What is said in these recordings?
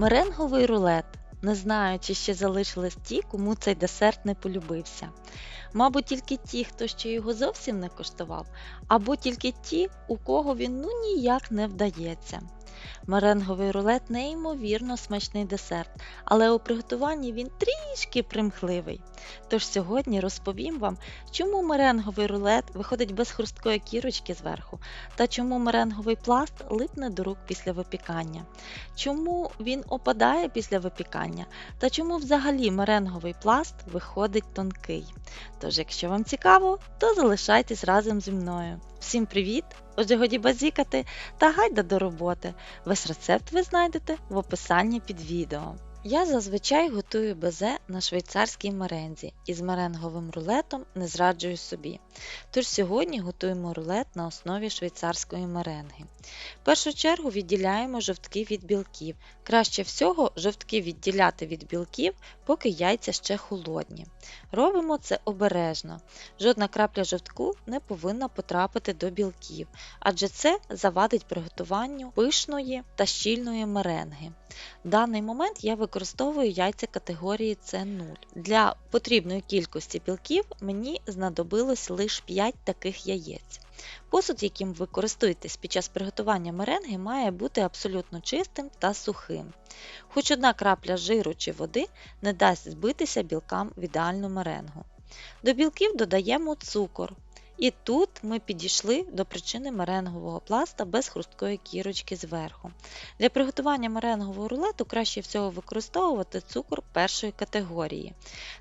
Меренговий рулет. Не знаю, чи ще залишились ті, кому цей десерт не полюбився. Мабуть, тільки ті, хто ще його зовсім не коштував, або тільки ті, у кого він ну ніяк не вдається. Меренговий рулет неймовірно смачний десерт, але у приготуванні він трішки примхливий. Тож сьогодні розповім вам, чому меренговий рулет виходить без хрусткої кірочки зверху, та чому меренговий пласт липне до рук після випікання, чому він опадає після випікання, та чому взагалі меренговий пласт виходить тонкий. Тож, якщо вам цікаво, то залишайтесь разом зі мною. Всім привіт! Отже, годі базікати та гайда до роботи. Весь рецепт ви знайдете в описанні під відео. Я зазвичай готую безе на швейцарській мерензі і з меренговим рулетом не зраджую собі. Тож сьогодні готуємо рулет на основі швейцарської меренги. В першу чергу відділяємо жовтки від білків. Краще всього жовтки відділяти від білків, поки яйця ще холодні. Робимо це обережно. Жодна крапля жовтку не повинна потрапити до білків, адже це завадить приготуванню пишної та щільної меренги. В даний момент я використовую яйця категорії С0. Для потрібної кількості білків мені знадобилось лише 5 таких яєць. Посуд, яким ви користуєтесь під час приготування меренги, має бути абсолютно чистим та сухим. Хоч одна крапля жиру чи води не дасть збитися білкам в ідеальну меренгу. До білків додаємо цукор. І тут ми підійшли до причини меренгового пласта без хрусткої кірочки зверху. Для приготування меренгового рулету краще всього використовувати цукор першої категорії.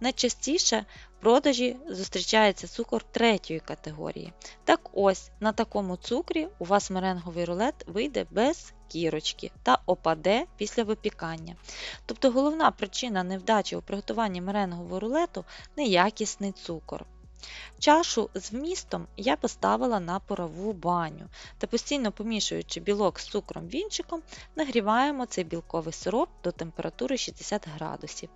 Найчастіше в продажі зустрічається цукор третьої категорії. Так ось, на такому цукрі у вас меренговий рулет вийде без кірочки та опаде після випікання. Тобто головна причина невдачі у приготуванні меренгового рулету неякісний цукор. Чашу з вмістом я поставила на парову баню та постійно помішуючи білок з цукром вінчиком, нагріваємо цей білковий сироп до температури 60 градусів.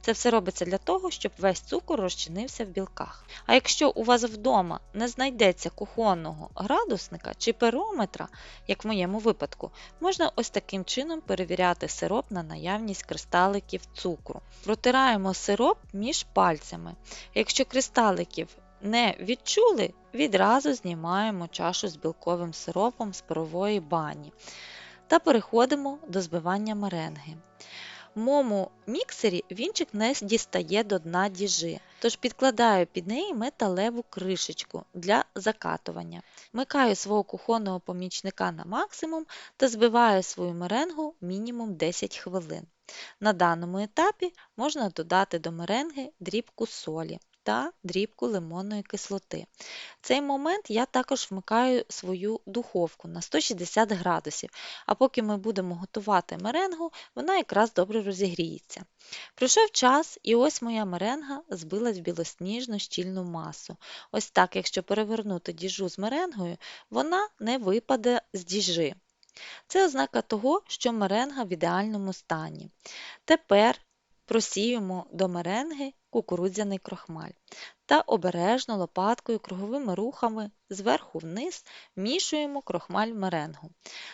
Це все робиться для того, щоб весь цукор розчинився в білках. А якщо у вас вдома не знайдеться кухонного градусника чи перометра, як в моєму випадку, можна ось таким чином перевіряти сироп на наявність кристаликів цукру. Протираємо сироп між пальцями. Якщо кристаликів не відчули, відразу знімаємо чашу з білковим сиропом з парової бані та переходимо до збивання меренги. В моєму міксері вінчик не дістає до дна діжи, тож підкладаю під неї металеву кришечку для закатування. Микаю свого кухонного помічника на максимум та збиваю свою меренгу мінімум 10 хвилин. На даному етапі можна додати до меренги дрібку солі та дрібку лимонної кислоти. В цей момент я також вмикаю свою духовку на 160 градусів, а поки ми будемо готувати меренгу, вона якраз добре розігріється. Пройшов час, і ось моя меренга збилась в білосніжну щільну масу. Ось так, якщо перевернути діжу з меренгою, вона не випаде з діжи. Це ознака того, що меренга в ідеальному стані. Тепер просіюємо до меренги кукурудзяний крохмаль та обережно лопаткою круговими рухами зверху вниз вмішуємо крохмаль в меренгу.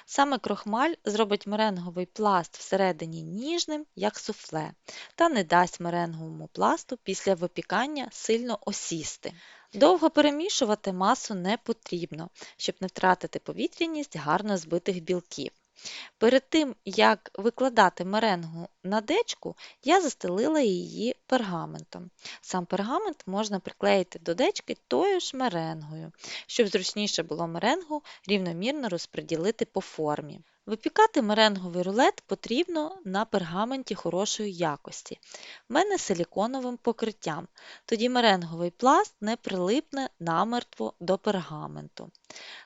Саме крохмаль зробить меренговий пласт всередині ніжним, як суфле, та не дасть меренговому пласту після випікання сильно осісти. Довго перемішувати масу не потрібно, щоб не втратити повітряність гарно збитих білків. Перед тим, як викладати меренгу на дечку, я застелила її пергаментом. Сам пергамент можна приклеїти до дечки тою ж меренгою, щоб зручніше було меренгу рівномірно розподілити по формі. Випікати меренговий рулет потрібно на пергаменті хорошої якості. В мене силіконовим покриттям, тоді меренговий пласт не прилипне намертво до пергаменту.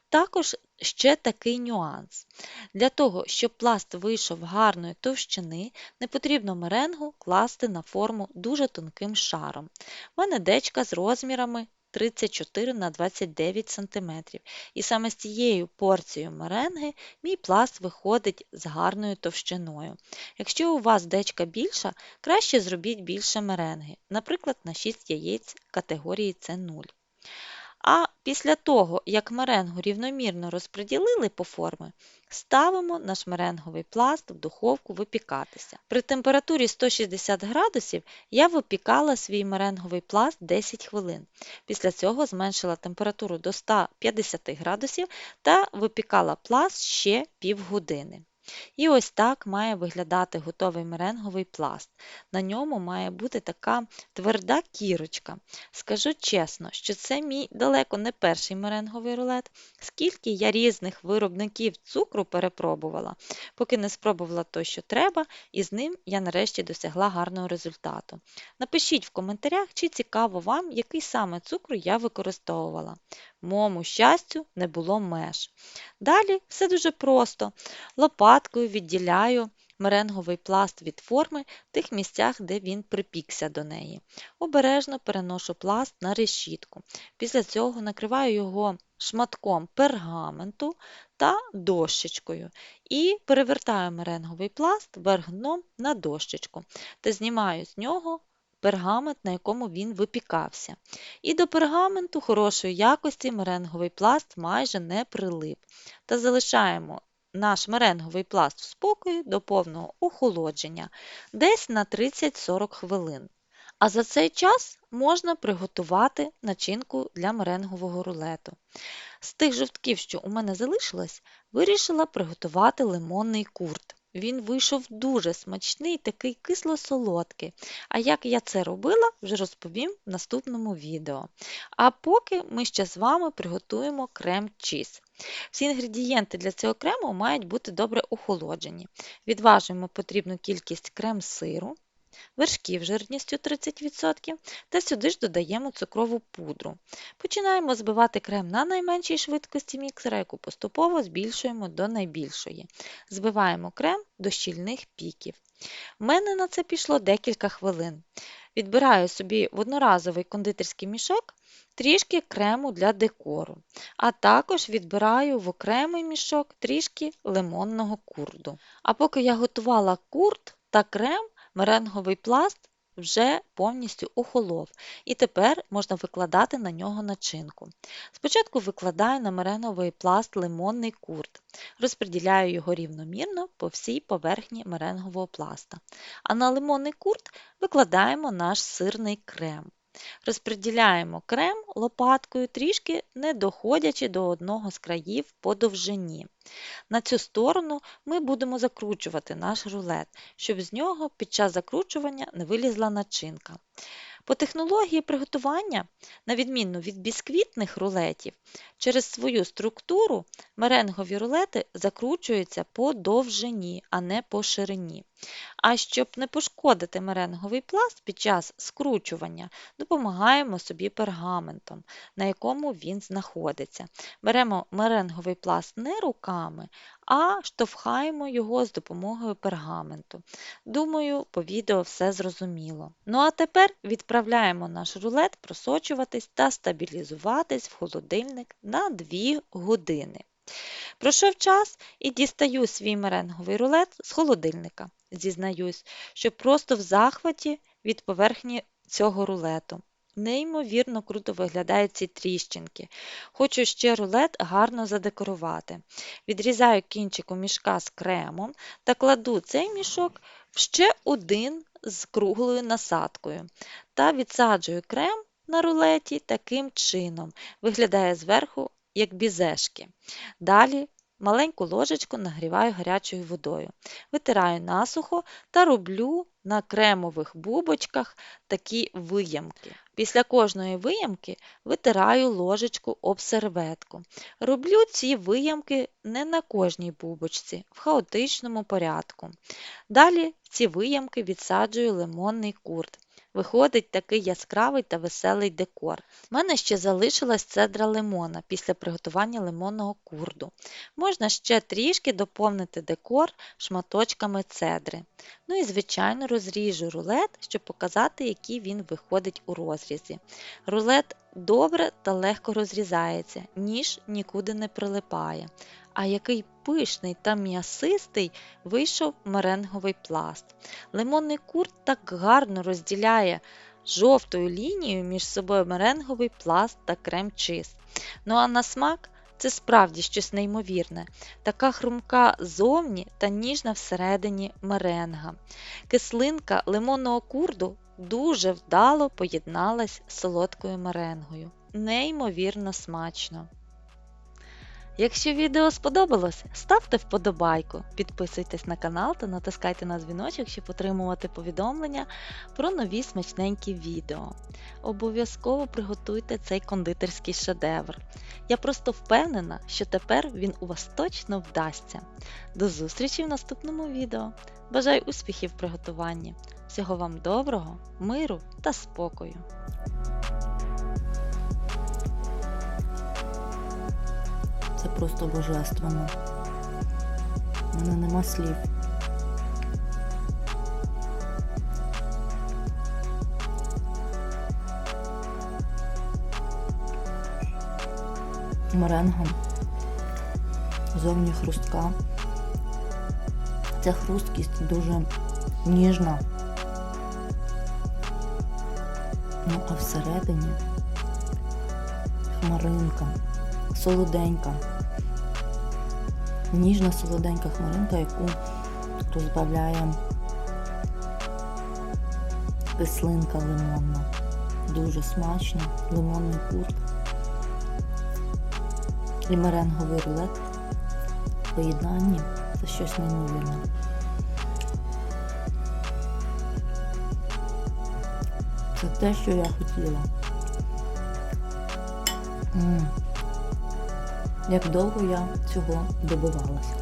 Також ще такий нюанс. Для того, щоб пласт вийшов гарної товщини, не потрібно меренгу класти на форму дуже тонким шаром. У мене дечка з розмірами 34 на 29 см. І саме з цією порцією меренги мій пласт виходить з гарною товщиною. Якщо у вас дечка більша, краще зробіть більше меренги, наприклад, на 6 яєць категорії С0. А після того, як меренгу рівномірно розподілили по форми, ставимо наш меренговий пласт в духовку випікатися. При температурі 160 градусів я випікала свій меренговий пласт 10 хвилин. Після цього зменшила температуру до 150 градусів та випікала пласт ще півгодини. І ось так має виглядати готовий меренговий пласт. На ньому має бути така тверда кірочка. Скажу чесно, що це мій далеко не перший меренговий рулет. Скільки я різних виробників цукру перепробувала, поки не спробувала то, що треба, і з ним я нарешті досягла гарного результату. Напишіть в коментарях, чи цікаво вам, який саме цукру я використовувала. Моєму щастю, не було меж. Далі все дуже просто. Лопаткою відділяю меренговий пласт від форми в тих місцях, де він припікся до неї. Обережно переношу пласт на решітку. Після цього накриваю його шматком пергаменту та дощечкою і перевертаю меренговий пласт вверх дном на дощечку та знімаю з нього пергамент, на якому він випікався. І до пергаменту хорошої якості меренговий пласт майже не прилип. Та залишаємо наш меренговий пласт в спокої до повного охолодження десь на 30-40 хвилин. А за цей час можна приготувати начинку для меренгового рулету. З тих жовтків, що у мене залишилось, вирішила приготувати лимонний курт. Він вийшов дуже смачний, такий кисло-солодкий. А як я це робила, вже розповім в наступному відео. А поки ми ще з вами приготуємо крем чіз. Всі інгредієнти для цього крему мають бути добре охолоджені. Відважуємо потрібну кількість крем-сиру, вершків жирністю 30% та сюди ж додаємо цукрову пудру. Починаємо збивати крем на найменшій швидкості міксера, яку поступово збільшуємо до найбільшої. Збиваємо крем до щільних піків. У мене на це пішло декілька хвилин. Відбираю собі в одноразовий кондитерський мішок трішки крему для декору, а також відбираю в окремий мішок трішки лимонного курду. А поки я готувала курд та крем, меренговий пласт вже повністю охолов, і тепер можна викладати на нього начинку. Спочатку викладаю на меренговий пласт лимонний курт, розподіляю його рівномірно по всій поверхні меренгового пласта. А на лимонний курт викладаємо наш сирний крем. Розподіляємо крем лопаткою, трішки не доходячи до одного з країв по довжині. На цю сторону ми будемо закручувати наш рулет, щоб з нього під час закручування не вилізла начинка. По технології приготування, на відміну від бісквітних рулетів, через свою структуру меренгові рулети закручуються по довжині, а не по ширині. А щоб не пошкодити меренговий пласт під час скручування, допомагаємо собі пергаментом, на якому він знаходиться. Беремо меренговий пласт не руками, а штовхаємо його з допомогою пергаменту. Думаю, по відео все зрозуміло. Ну а тепер відправляємо наш рулет просочуватись та стабілізуватись в холодильник на 2 години. Пройшов час і дістаю свій меренговий рулет з холодильника. Зізнаюсь, що просто в захваті від поверхні цього рулету. Неймовірно круто виглядають ці тріщинки. Хочу ще рулет гарно задекорувати. Відрізаю кінчик у мішка з кремом та кладу цей мішок в ще один з круглою насадкою та відсаджую крем на рулеті таким чином. Виглядає зверху, як бізешки. Далі маленьку ложечку нагріваю гарячою водою, витираю насухо та роблю на кремових бубочках такі виямки. Після кожної виямки витираю ложечку об серветку. Роблю ці виямки не на кожній бубочці, в хаотичному порядку. Далі в ці виямки відсаджую лимонний курт. Виходить такий яскравий та веселий декор. У мене ще залишилась цедра лимона після приготування лимонного курду. Можна ще трішки доповнити декор шматочками цедри. Ну і, звичайно, розріжу рулет, щоб показати, який він виходить у розрізі. Рулет добре та легко розрізається, ніж нікуди не прилипає. А який пишний та м'ясистий вийшов меренговий пласт. Лимонний курт так гарно розділяє жовтою лінією між собою меренговий пласт та крем-чиз. Ну а на смак це справді щось неймовірне. Така хрумка зовні та ніжна всередині меренга. Кислинка лимонного курду дуже вдало поєдналась з солодкою меренгою. Неймовірно смачно. Якщо відео сподобалось, ставте вподобайку, підписуйтесь на канал та натискайте на дзвіночок, щоб отримувати повідомлення про нові смачненькі відео. Обов'язково приготуйте цей кондитерський шедевр. Я просто впевнена, що тепер він у вас точно вдасться. До зустрічі в наступному відео. Бажаю успіхів в приготуванні. Всього вам доброго, миру та спокою! Це просто божественно. У мене нема слів. Меренга. Зовні хрустка. Ця хрусткість дуже ніжна. Ну, а всередині хмаринка солоденька. Ніжна солоденька хмаринка, яку розбавляє кислинка лимонна. Дуже смачно, лимонний курт і меренговий рулет в поєднанні це щось неймовірне. Це те, що я хотіла. М. Як довго я цього добивалася.